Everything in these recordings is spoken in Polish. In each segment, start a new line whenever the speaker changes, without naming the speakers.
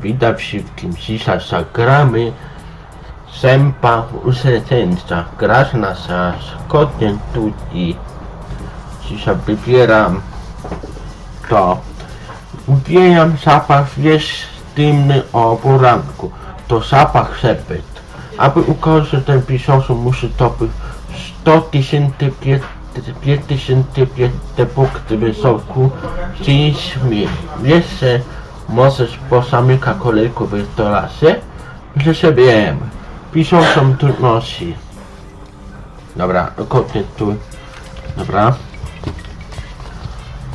Witam wszystkim, dzisiaj zagramy Sępa Useteńca. Grasz na zaskoczeń tu i dzisiaj wybieram to. Ubieram zapach dymny o poranku. To zapach szepet. Aby ukończyć ten piszący muszę to być 100 tysięcy 5 tysięcy pięćset punkty wysoku dziś mi. Jeszcze możesz posamyka kolejku w? Że sobie wiem. Piszącą trudności. Dobra, dokładnie tu. Dobra.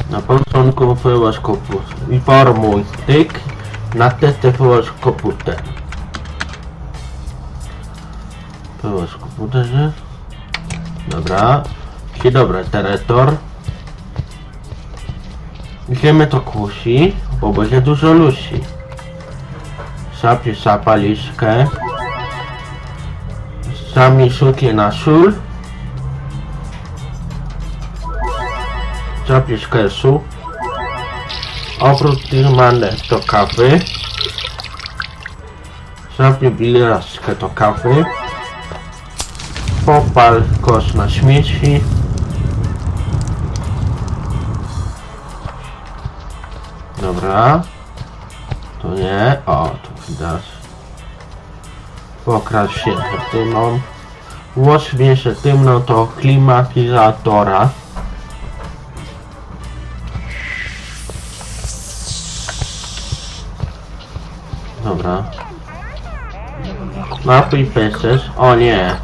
Na początku wyłącz komputer. Informuj tyk. Na testy wyłącz komputer. Wyłącz komputerze. Dobra. Dzień dobry, teretor. Idziemy to kusi, bo będzie dużo lusi. Sapie zapaliszkę. Sami szukie na sól. Zapisz kesu. Oprócz tych manę do kawy. Zapisz bilaskę do kawy. Popal kosz na śmieci. Dobra. To nie. O, tu widać. Pokradł się dymą. Włos wieszę dymną to klimatyzatora. Dobra. Napój peses. O nie.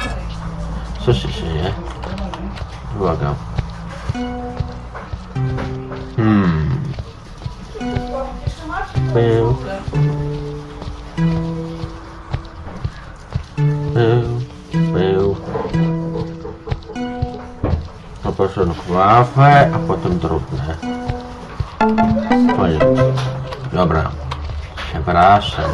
Co się dzieje? Błagam. Był. Był. Był. Na początku ławę, a potem drobne. Oj. Dobra. Przepraszam.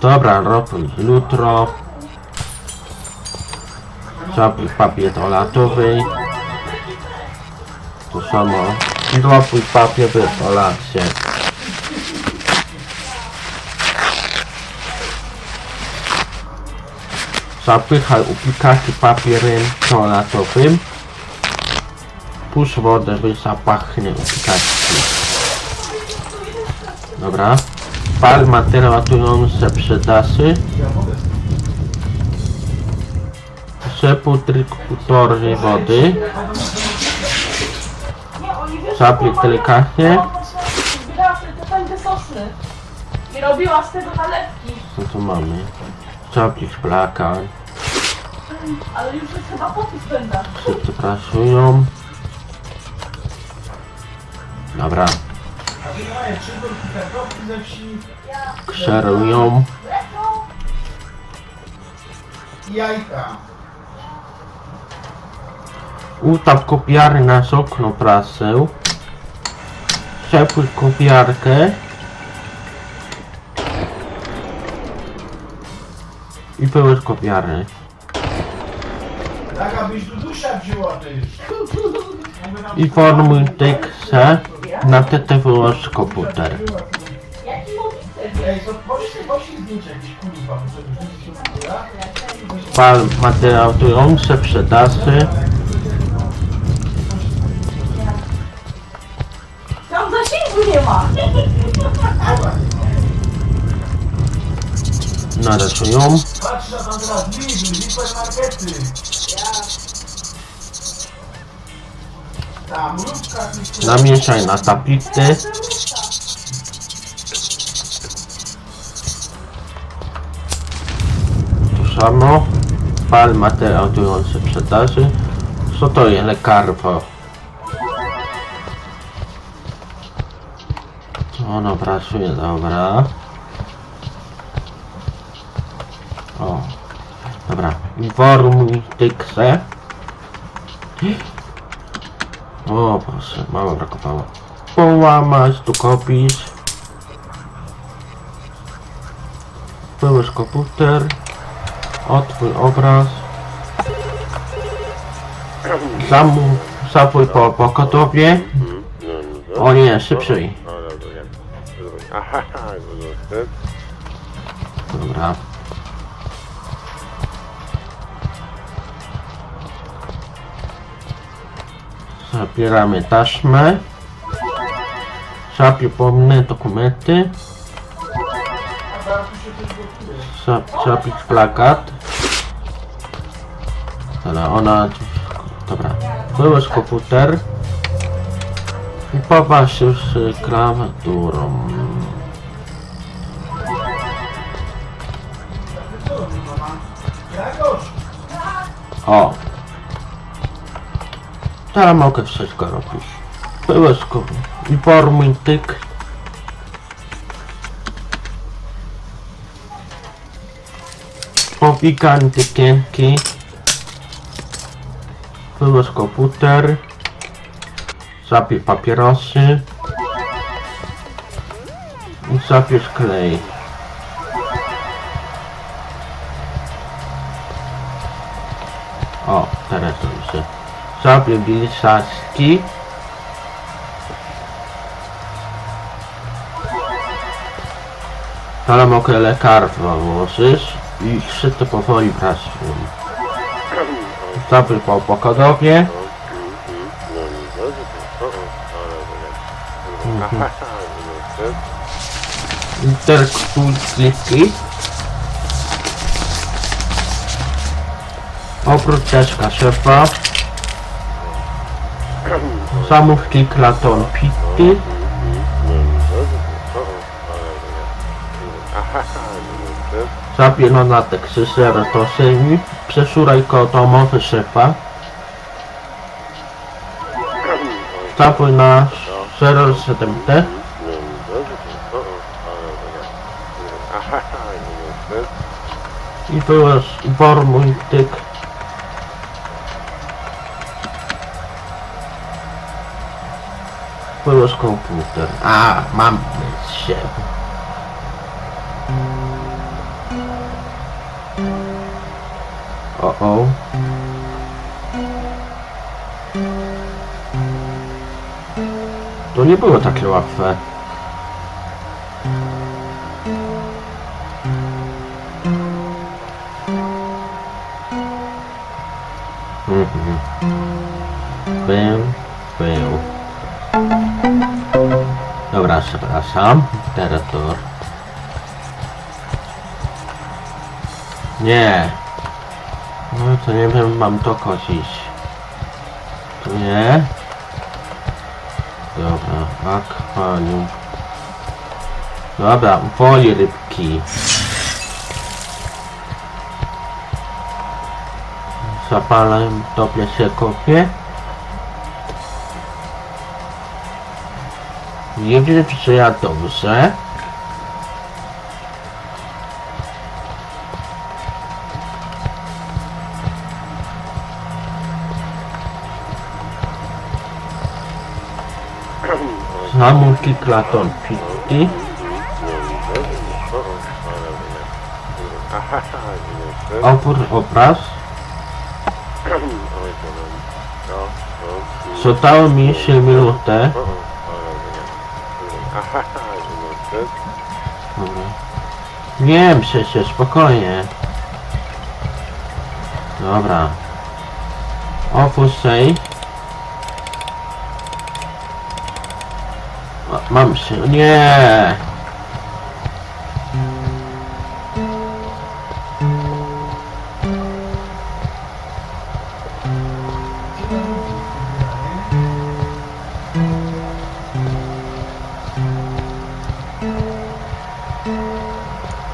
Dobra, robię jutro. Zrobię papier toaletowy. To samo. Zrobię papier w toalecie. Zapychaj upikaty papierem toaletowym. Puść wodę, by zapachnie upikaczki. Dobra. Pal materiał ratujące przedasy. Przepół półtorej wody. Zapiek delikatnie.
Zbierała sobie te pędy sosny. I robiła z tego nalewki.
Co tu mamy? Zapiek plakan.
Ale już jest chyba po tych pędach.
Wszyscy pracują. Dobra. Kserują.
Jajka.
Ustaw kopiary na okno prasę. Przepuść kopiarkę. I pełen kopiary.
Tak abyś Dudusia wzięła też.
Informuj tekstę. Na TT wyłącz komputer.
Ej, to poszli, poszli zdjęcia jakieś kurwa, muszę wyrzucić się komputera.
Pal materiał trujące przedasy.
Patrz na tam teraz Lidl, hipermarkety. Ta mrówka tu
Namieszaj na tablicy. To samo. Pal materiał trujący przedasy. Co to jest lekarstwo? Ono pracuje, dobra. O. Dobra. Informuj tyksę. O, proszę, mało brakowało. Połamać, tu kopisz. Wyłącz komputer. Otwórz obraz. Zamów, zapój po pogotowie. O nie, szybciej.
Dobra.
Zabieramy taśmę. Trzeba pomne dokumenty.
A zaraz tu się coś blokuje.
Trzeba- Trzeba pić plakat. Dobra, ona... Dobra. Wyłącz komputer. I popatrz się z klawiaturą. O! Teraz mogę wszystko robić. Komputer. Informuj tyk. Popikam tykienki. Wyłącz komputer. Zapij papierosy. I zapisz klej. O, teraz już. Zapię bilisaczki. Teraz mogę lekarstwa włożyć i wszystko powoli pracują. Zapię po pokodowie.
No,
Oprócz cieczka szefa. Zamówki klaton pity. Zapielona teksysera to sejmi. Przeszuraj kotomowy szefa. Stapuj na 07T. I wyłącz informuj tyk. Wyłącz komputer. A, mam się. O, o. To nie było takie łatwe. Mhm. Był, był. Przepraszam. Literator. Nie. No to nie wiem, mam to kosić. Tu nie. Dobra, akwarium. Dobra, woli rybki. Zapalę, topię się kopię. Nie wiem, czy ja dobrze. Zamówki klaton pity. Opór obraz. Zostało mi 3 minuty. Dobra. Wiem przecież, spokojnie. Dobra. Opuszczaj. Ma- Mam się. Nie.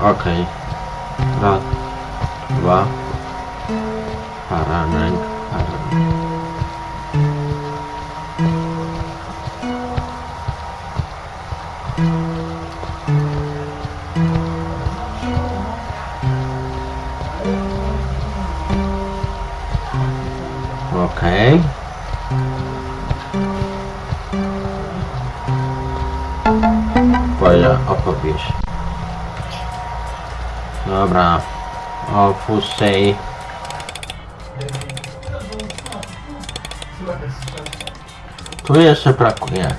Okej. Raz, dwa. Paranek, paranek. Okej. Twoja opowieść. Dobra.
Strzela.
Tu jeszcze brakuje.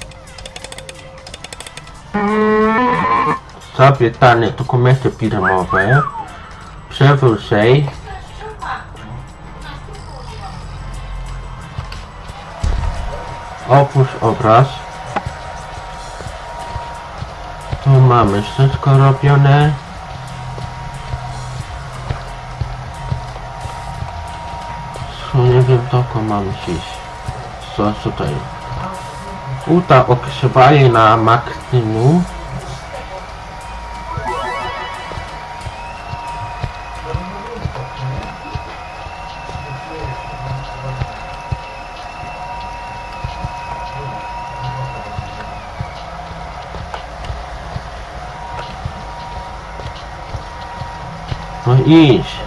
Zapiętane dokumenty firmowe. Przewrócej. Oprócz obraz. Tu mamy wszystko robione. Co nie wiem dokąd mam iść. Co tutaj? Uta ogrzewanie na maksimum. No.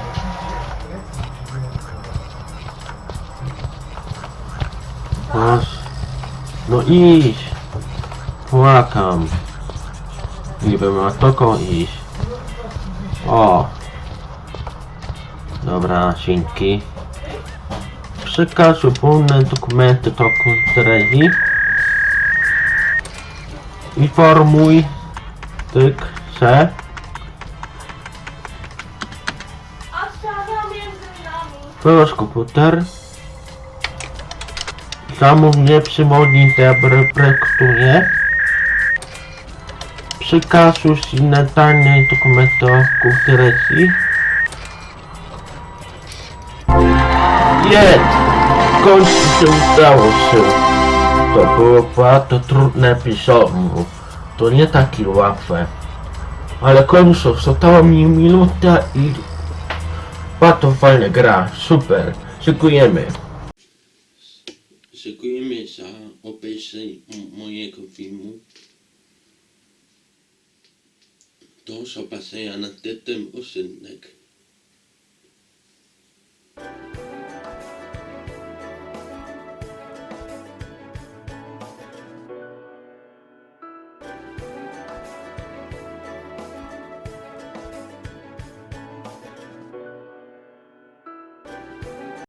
No idź. Płakam. Niby ma toką iść. O. Dobra, dzięki. Przekaż pełne dokumenty do kontroli. Informuj tyk,
nami.
Wyłącz komputer. Zamów mnie przymodni interpretuje. Inne dane dokumentu konferencji. Jest! W końcu się udało się. To było bardzo trudne pisomu. To nie takie łatwe. Ale końcu została mi minuta i bardzo fajna gra, super. Dziękujemy. Dziękujemy za obejrzenie mojego filmu. Do zobaczenia na tym odcinek.